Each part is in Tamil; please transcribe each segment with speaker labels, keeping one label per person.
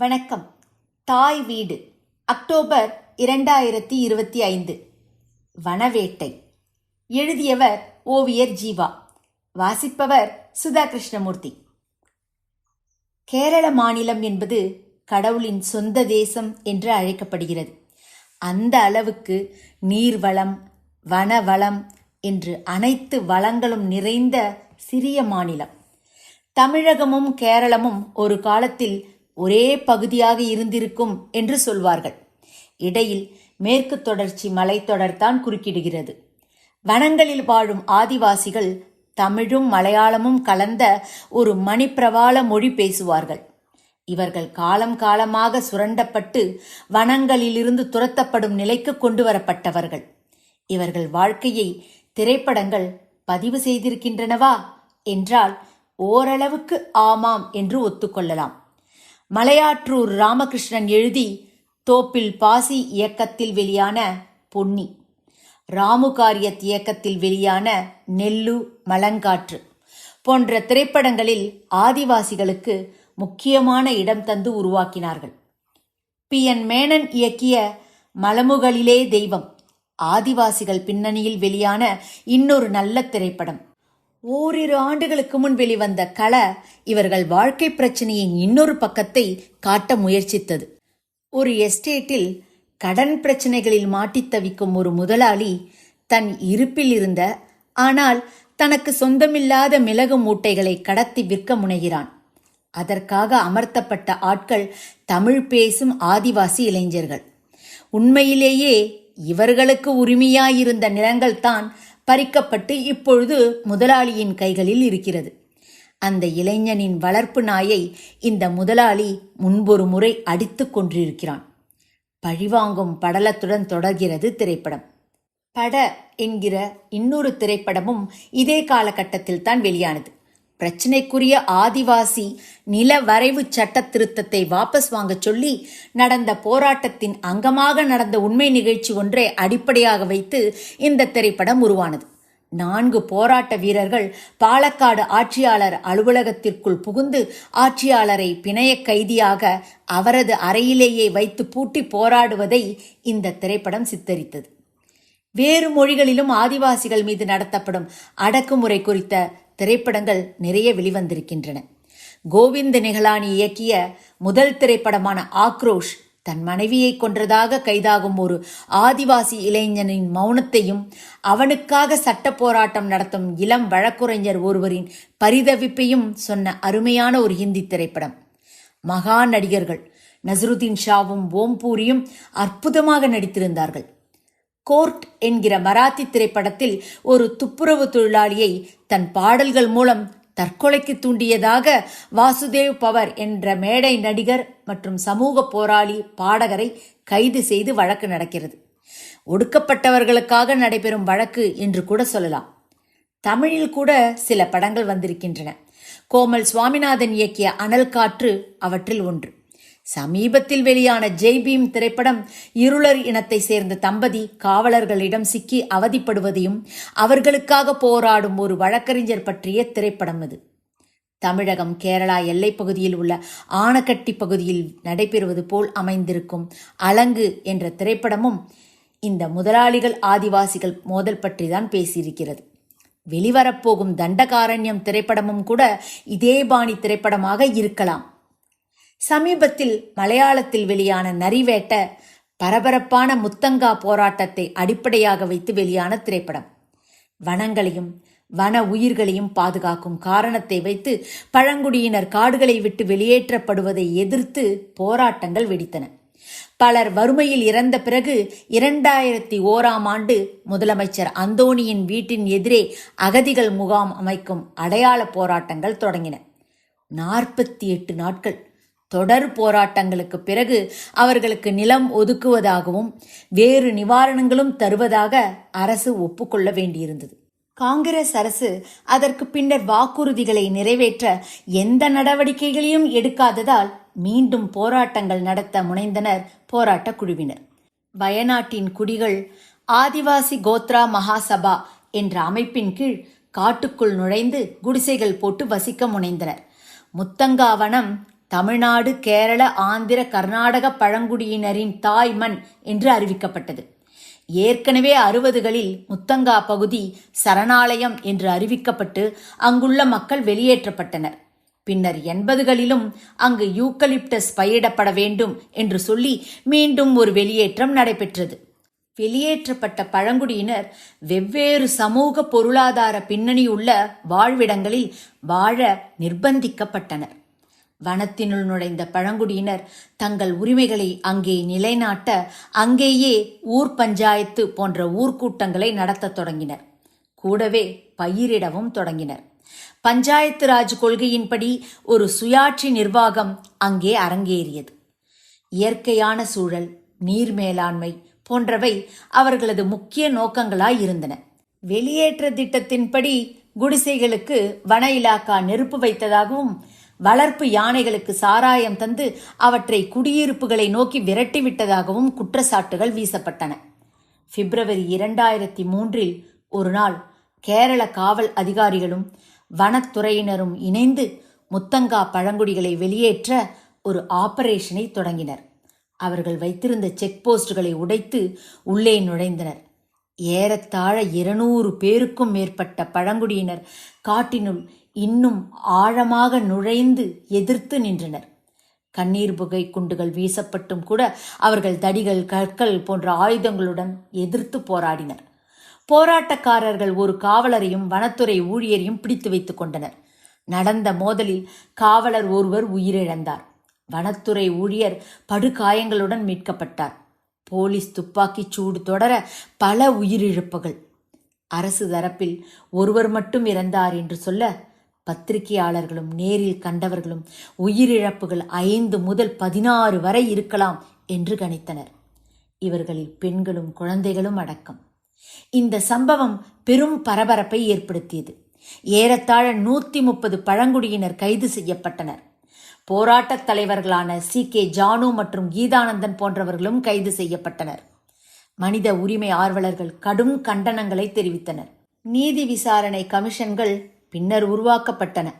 Speaker 1: வணக்கம். தாய் வீடு. அக்டோபர் இரண்டாயிரத்தி இருபத்தி ஐந்து. வனவேட்டை. எழுதியவர் ஓவியர் ஜீவா. வாசிப்பவர் சுதா கிருஷ்ணமூர்த்தி கேரள மாநிலம் என்பது கடவுளின் சொந்த தேசம் என்று அழைக்கப்படுகிறது. அந்த அளவுக்கு நீர்வளம் வனவளம் என்று அனைத்து வளங்களும் நிறைந்த சிறிய மாநிலம். தமிழகமும் கேரளமும் ஒரு காலத்தில் ஒரே பகுதியாக இருந்திருக்கும் என்று சொல்வார்கள். இடையில் மேற்கு தொடர்ச்சி மலைத்தொடர்தான் குறுக்கிடுகிறது. வனங்களில் வாழும் ஆதிவாசிகள் தமிழும் மலையாளமும் கலந்த ஒரு மணிப்பிரவாள மொழி பேசுவார்கள். இவர்கள் காலம் காலமாக சுரண்டப்பட்டு வனங்களிலிருந்து துரத்தப்படும் நிலைக்கு கொண்டு வரப்பட்டவர்கள் இவர்கள் வாழ்க்கையை திரைப்படங்கள் பதிவு செய்திருக்கின்றனவா? என்றால் ஓரளவுக்கு ஆமாம் என்று ஒத்துக்கொள்ளலாம். மலையாற்றூர் ராமகிருஷ்ணன் எழுதி தோப்பில் பாசி இயக்கத்தில் வெளியான பொன்னி. ராமுகாரியத் இயக்கத்தில் வெளியான நெல்லு மலங்காற்று போன்ற திரைப்படங்களில் ஆதிவாசிகளுக்கு முக்கியமான இடம் தந்து உருவாக்கினார்கள். பி. என். மேனன் இயக்கிய மலமுகளிலே தெய்வம் ஆதிவாசிகள் பின்னணியில் வெளியான இன்னொரு நல்ல திரைப்படம். ஓரிரு ஆண்டுகளுக்கு முன் வெளிவந்த கள இவர்கள் வாழ்க்கை பிரச்சனையின் இன்னொரு பக்கத்தை காட்ட முயற்சித்தது. ஒரு எஸ்டேட்டில் கடன் பிரச்சனைகளில் மாட்டி தவிக்கும் ஒரு முதலாளி தன் இருப்பில் இருந்த ஆனால் தனக்கு சொந்தமில்லாத மிளகு மூட்டைகளை கடத்தி விற்க முனைகிறான். அதற்காக அமர்த்தப்பட்ட ஆட்கள் தமிழ் பேசும் ஆதிவாசி இளைஞர்கள். உண்மையிலேயே இவர்களுக்கு உரிமையாயிருந்த நிலங்கள்தான் பறிக்கப்பட்டு இப்பொழுது முதலாளியின் கைகளில் இருக்கிறது. அந்த இளைஞனின் வளர்ப்பு நாயை இந்த முதலாளி முன்பொரு முறை அடித்து கொன்றிருக்கிறான் பழிவாங்கும் படலத்துடன் தொடர்கிறது திரைப்படம். பட என்கிற இன்னொரு திரைப்படமும் இதே காலகட்டத்தில் தான் வெளியானது. பிரச்சினைக்குரிய ஆதிவாசி நில வரைவு சட்ட திருத்தத்தை வாபஸ் வாங்க சொல்லி நடந்த போராட்டத்தின் அங்கமாக நடந்த உண்மை நிகழ்ச்சி ஒன்றை அடிப்படையாக வைத்து இந்த திரைப்படம் உருவானது. நான்கு போராட்ட வீரர்கள் பாலக்காடு ஆட்சியாளர் அலுவலகத்திற்குள் புகுந்து ஆட்சியாளரை பிணைய கைதியாக அவரது அறையிலேயே வைத்து பூட்டி போராடுவதை இந்த திரைப்படம் சித்தரித்தது. வேறு மொழிகளிலும் ஆதிவாசிகள் மீது நடத்தப்படும் அடக்குமுறை குறித்த திரைப்படங்கள் நிறைய வெளிவந்திருக்கின்றன. கோவிந்த நிகலானி இயக்கிய முதல் திரைப்படமான ஆக்ரோஷ் தன் மனைவியை கொன்றதாக கைதாகும் ஒரு ஆதிவாசி இளைஞனின் மௌனத்தையும் அவனுக்காக சட்ட போராட்டம் நடத்தும் இளம் வழக்குரைஞர் ஒருவரின் பரிதவிப்பையும் சொன்ன அருமையான ஒரு ஹிந்தி திரைப்படம். மகா நடிகர்கள் நசருதீன் ஷாவும் ஓம்பூரியும் அற்புதமாக நடித்திருந்தார்கள். கோர்ட் என்கிற மராத்தி திரைப்படத்தில் ஒரு துப்புரவு தொழிலாளியை தன் பாடல்கள் மூலம் தற்கொலைக்கு தூண்டியதாக வாசுதேவ் பவர் என்ற மேடை நடிகர் மற்றும் சமூக போராளி பாடகரை கைது செய்து வழக்கு நடக்கிறது. ஒடுக்கப்பட்டவர்களுக்காக நடைபெறும் வழக்கு என்று கூட சொல்லலாம். தமிழில் கூட சில படங்கள் வந்திருக்கின்றன. கோமல் சுவாமிநாதன் இயக்கிய அனல் காற்று அவற்றில் ஒன்று. சமீபத்தில் வெளியான ஜெய் பீம் திரைப்படம் இருளர் இனத்தை சேர்ந்த தம்பதி காவலர்களிடம் சிக்கி அவதிப்படுவதையும் அவர்களுக்காக போராடும் ஒரு வழக்கறிஞர் பற்றிய திரைப்படம் இது தமிழகம் கேரளா எல்லைப் பகுதியில் உள்ள ஆனக்கட்டி பகுதியில் நடைபெறுவது போல் அமைந்திருக்கும் அலங்கு என்ற திரைப்படமும் இந்த முதலாளிகள் ஆதிவாசிகள் மோதல் பற்றி தான் பேசியிருக்கிறது. வெளிவரப்போகும் தண்டகாரண்யம் திரைப்படமும் கூட இதே பாணி திரைப்படமாக இருக்கலாம். சமீபத்தில் மலையாளத்தில் வெளியான நரிவேட்ட பரபரப்பான முத்தங்கா போராட்டத்தை அடிப்படையாக வைத்து வெளியான திரைப்படம். வனங்களையும் வன உயிர்களையும் பாதுகாக்கும் காரணத்தை வைத்து பழங்குடியினர் காடுகளை விட்டு வெளியேற்றப்படுவதை எதிர்த்து போராட்டங்கள் வெடித்தன. பலர் வறுமையில் இறந்த பிறகு இரண்டாயிரத்தி ஓராம் ஆண்டு முதலமைச்சர் அந்தோணியின் வீட்டின் எதிரே அகதிகள் முகாம் அமைக்கும் அடையாள போராட்டங்கள் தொடங்கின. நாற்பத்தி எட்டு நாட்கள். தொடர் போராட்டங்களுக்கு பிறகு அவர்களுக்கு நிலம் ஒதுக்குவதாகவும் வேறு நிவாரணங்களும் தருவதாக அரசு ஒப்புக்கொள்ள வேண்டியிருந்தது. காங்கிரஸ் அரசு அதற்கு பின்னர் வாக்குறுதிகளை நிறைவேற்ற எந்த நடவடிக்கைகளையும் எடுக்காததால் மீண்டும் போராட்டங்கள் நடத்த முனைந்தனர் போராட்ட குழுவினர். வயநாட்டின் குடிகள் ஆதிவாசி கோத்ரா மகாசபா என்ற அமைப்பின் கீழ் காட்டுக்குள் நுழைந்து குடிசைகள் போட்டு வசிக்க முனைந்தனர். முத்தங்காவனம் தமிழ்நாடு கேரள ஆந்திர கர்நாடக பழங்குடியினரின் தாய் மண் என்று அறிவிக்கப்பட்டது. ஏற்கனவே அறுபதுகளில் முத்தங்கா பகுதி சரணாலயம் என்று அறிவிக்கப்பட்டு அங்குள்ள மக்கள் வெளியேற்றப்பட்டனர். பின்னர் எண்பதுகளிலும் அங்கு யூக்கலிப்டஸ் பயிரிடப்பட வேண்டும் என்று சொல்லி மீண்டும் ஒரு வெளியேற்றம் நடைபெற்றது. வெளியேற்றப்பட்ட பழங்குடியினர் வெவ்வேறு சமூக பொருளாதார பின்னணி உள்ள வாழ்விடங்களில் வாழ நிர்பந்திக்கப்பட்டனர். வனத்தினுள் நுழைந்த பழங்குடியினர் தங்கள் உரிமைகளை அங்கே நிலைநாட்ட அங்கேயே ஊர் பஞ்சாயத்து போன்ற ஊர்க்கூட்டங்களை நடத்தத் தொடங்கினர். கூடவே பயிரிடவும் தொடங்கினர். பஞ்சாயத்து ராஜ் கொள்கையின்படி ஒரு சுயாட்சி நிர்வாகம் அங்கே அரங்கேறியது. இயற்கையான சூழல் நீர் மேலாண்மை போன்றவை அவர்களது முக்கிய நோக்கங்களாய் இருந்தன. வெளியேற்ற திட்டத்தின்படி குடிசைகளுக்கு வன இலாக்கா நெருப்பு வைத்ததாகவும் வளர்ப்பு யானைகளுக்கு சாராயம் தந்து அவற்றை குடியிருப்புகளை நோக்கி விரட்டிவிட்டதாகவும் குற்றச்சாட்டுகள் வீசப்பட்டன. பிப்ரவரி இரண்டாயிரத்தி மூன்றில் ஒரு நாள் கேரள காவல் அதிகாரிகளும் வனத்துறையினரும் இணைந்து முத்தங்கா பழங்குடிகளை வெளியேற்ற ஒரு ஆபரேஷனை தொடங்கினர். அவர்கள் வைத்திருந்த செக் போஸ்டுகளை உடைத்து உள்ளே நுழைந்தனர். ஏறத்தாழ இருநூறு பேருக்கும் மேற்பட்ட பழங்குடியினர் காட்டினுள் இன்னும் ஆழமாக நுழைந்து எதிர்த்து நின்றனர். கண்ணீர் புகை குண்டுகள் வீசப்பட்டும் கூட அவர்கள் தடிகள் கற்கள் போன்ற ஆயுதங்களுடன் எதிர்த்து போராடினர். போராட்டக்காரர்கள் ஒரு காவலரையும் வனத்துறை ஊழியரையும் பிடித்து வைத்துக் கொண்டனர். நடந்த மோதலில் காவலர் ஒருவர் உயிரிழந்தார். வனத்துறை ஊழியர் படுகாயங்களுடன் மீட்கப்பட்டார். போலீஸ் துப்பாக்கிச் சூடு தொடர பல உயிரிழப்புகள். அரசு தரப்பில் ஒருவர் மட்டும் இறந்தார் என்று சொல்ல பத்திரிகையாளர்களும் நேரில் கண்டவர்களும் உயிரிழப்புகள் ஐந்து முதல் பதினாறு வரை இருக்கலாம் என்று கணித்தனர். இவர்களில் பெண்களும் குழந்தைகளும் அடக்கம். இந்த சம்பவம் பெரும் பரபரப்பை ஏற்படுத்தியது. ஏறத்தாழ நூற்றி முப்பது பழங்குடியினர் கைது செய்யப்பட்டனர். போராட்டத் தலைவர்களான சி. கே. ஜானு மற்றும் கீதானந்தன் போன்றவர்களும் கைது செய்யப்பட்டனர். மனித உரிமை ஆர்வலர்கள் கடும் கண்டனங்களை தெரிவித்தனர். நீதி விசாரணை கமிஷன்கள் பின்னர் உருவாக்கப்பட்டன.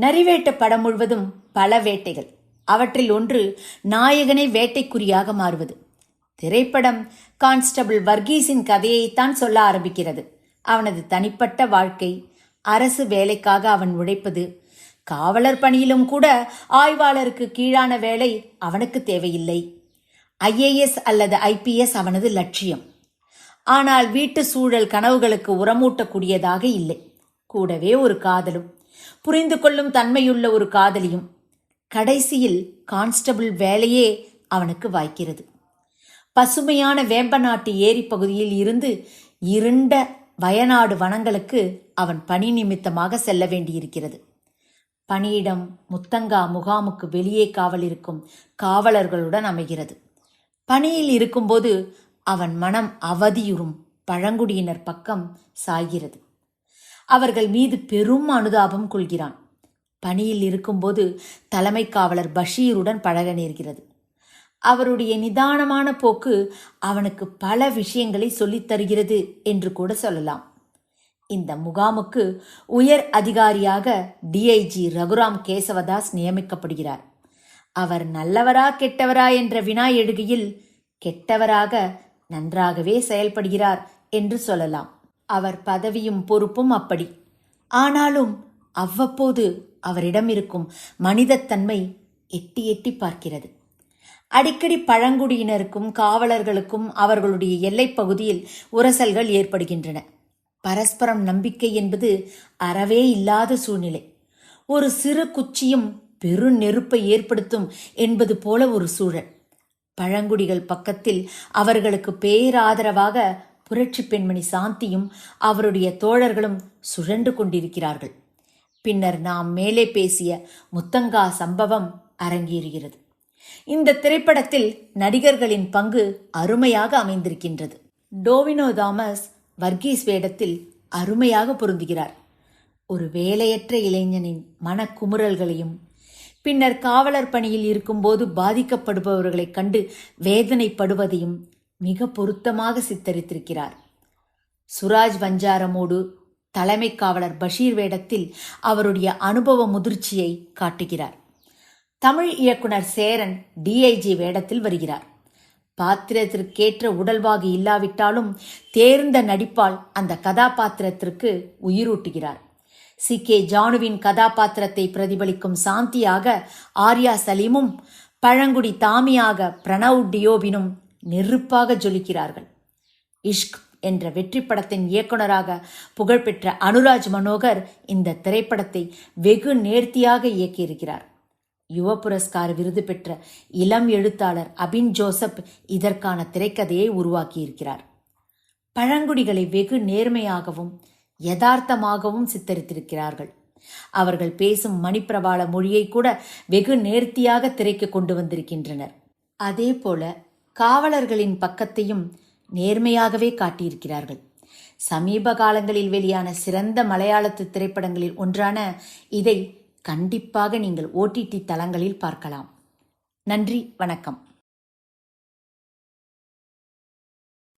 Speaker 1: நரிவேட்ட படம் முழுவதும் பல வேட்டைகள். அவற்றில் ஒன்று நாயகனை வேட்டைக்குறியாக மாறுவது. திரைப்படம் கான்ஸ்டபிள் வர்கீஸின் கதையைத்தான் சொல்ல ஆரம்பிக்கிறது. அவனது தனிப்பட்ட வாழ்க்கை அரசு வேலைக்காக அவன் உழைப்பது காவலர் பணியிலும் கூட ஆய்வாளருக்கு கீழான வேலை அவனுக்கு தேவையில்லை. ஐஏஎஸ் அல்லது ஐபிஎஸ் அவனது லட்சியம். ஆனால் வீட்டு சூழல் கனவுகளுக்கு உரமூட்டக்கூடியதாக இல்லை. கூடவே ஒரு காதலும். புரிந்து கொள்ளும் தன்மையுள்ள ஒரு காதலியும். கடைசியில் கான்ஸ்டபிள் வேலையே அவனுக்கு வாய்க்கிறது. பசுமையான வேம்பநாட்டு ஏரி பகுதியில் இருந்து இருண்ட வயநாடு வனங்களுக்கு அவன் பணி நிமித்தமாக செல்ல வேண்டியிருக்கிறது. பணியிடம் முத்தங்கா முகாமுக்கு வெளியே காவல் இருக்கும் காவலர்களுடன் அமைகிறது. பணியில் இருக்கும்போது அவன் மனம் அவதியுறும் பழங்குடியினர் பக்கம் சாய்கிறது. அவர்கள் மீது பெரும் அனுதாபம் கொள்கிறான். பணியில் இருக்கும்போது தலைமை காவலர் பஷீருடன் பழக நேர்கிறது. அவருடைய நிதானமான போக்கு அவனுக்கு பல விஷயங்களை சொல்லித் தருகிறது என்று கூட சொல்லலாம். இந்த முகாமுக்கு உயர் அதிகாரியாக டிஐஜி ரகுராம் கேசவதாஸ் நியமிக்கப்படுகிறார். அவர் நல்லவரா கெட்டவரா என்ற வினா எழுகையில் கெட்டவராக நன்றாகவே செயல்படுகிறார் என்று சொல்லலாம். அவர் பதவியும் பொறுப்பும் அப்படி. ஆனாலும் அவ்வப்போது அவரிடம் இருக்கும் மனிதத்தன்மை எட்டி எட்டி பார்க்கிறது. அடிக்கடி பழங்குடியினருக்கும் காவலர்களுக்கும் அவர்களுடைய எல்லைப் பகுதியில் உரசல்கள் ஏற்படுகின்றன. பரஸ்பரம் நம்பிக்கை என்பது அறவே இல்லாத சூழ்நிலை. ஒரு சிறு குச்சியும் பெரு நெருப்பை ஏற்படுத்தும் என்பது போல ஒரு சூழல். பழங்குடிகள் பக்கத்தில் அவர்களுக்கு பேராதரவாக புரட்சி பெண்மணி சாந்தியும் அவருடைய தோழர்களும் சுழன்று கொண்டிருக்கிறார்கள். பின்னர் நாம் மேலே பேசிய முத்தங்கா சம்பவம் அரங்கேறுகிறது. இந்த திரைப்படத்தில் நடிகர்களின் பங்கு அருமையாக அமைந்திருக்கின்றது. டோவினோ தாமஸ் வர்கீஸ் வேடத்தில் அருமையாக பொருந்துகிறார். ஒரு வேலையற்ற இளைஞனின் மனக்குமுறல்களையும் பின்னர் காவலர் பணியில் இருக்கும்போது பாதிக்கப்படுபவர்களைக் கண்டு வேதனைப்படுவதையும் மிக பொருத்தமாக சித்தரித்திருக்கிறார். சுராஜ் வஞ்சாரமோடு தலைமை காவலர் பஷீர் வேடத்தில் அவருடைய அனுபவ முதிர்ச்சியை காட்டுகிறார். தமிழ் இயக்குனர் சேரன் டிஐஜி வேடத்தில் வருகிறார். பாத்திரத்திற்கேற்ற உடல்வாகு இல்லாவிட்டாலும் தேர்ந்த நடிப்பால் அந்த கதாபாத்திரத்திற்கு உயிரூட்டுகிறார். சி. கே. ஜானுவின் கதாபாத்திரத்தை பிரதிபலிக்கும் சாந்தியாக ஆர்யா சலீமும் பழங்குடி தாமியாக பிரணவ் டியோபினும் நெருப்பாக ஜொலிக்கிறார்கள். இஷ்க் என்ற வெற்றி படத்தின் இயக்குனராக புகழ்பெற்ற அனுராஜ் மனோகர் இந்த திரைப்படத்தை வெகு நேர்த்தியாக இயக்கியிருக்கிறார். யுவ புரஸ்கார விருது பெற்ற இளம் எழுத்தாளர் அபின் ஜோசப் இதற்கான திரைக்கதையை உருவாக்கியிருக்கிறார். பழங்குடிகளை வெகு நேர்மையாகவும் யதார்த்தமாகவும் சித்தரித்திருக்கிறார்கள். அவர்கள் பேசும் மணிப்பிரபாள மொழியை கூட வெகு நேர்த்தியாக திரைக்கு கொண்டு வந்திருக்கின்றனர். அதே போல காவலர்களின் பக்கத்தையும் நேர்மையாகவே காட்டியிருக்கிறார்கள். சமீப காலங்களில் வெளியான சிறந்த மலையாளத்து திரைப்படங்களில் ஒன்றான இதை கண்டிப்பாக நீங்கள் ஓடிடி தளங்களில் பார்க்கலாம். நன்றி வணக்கம்.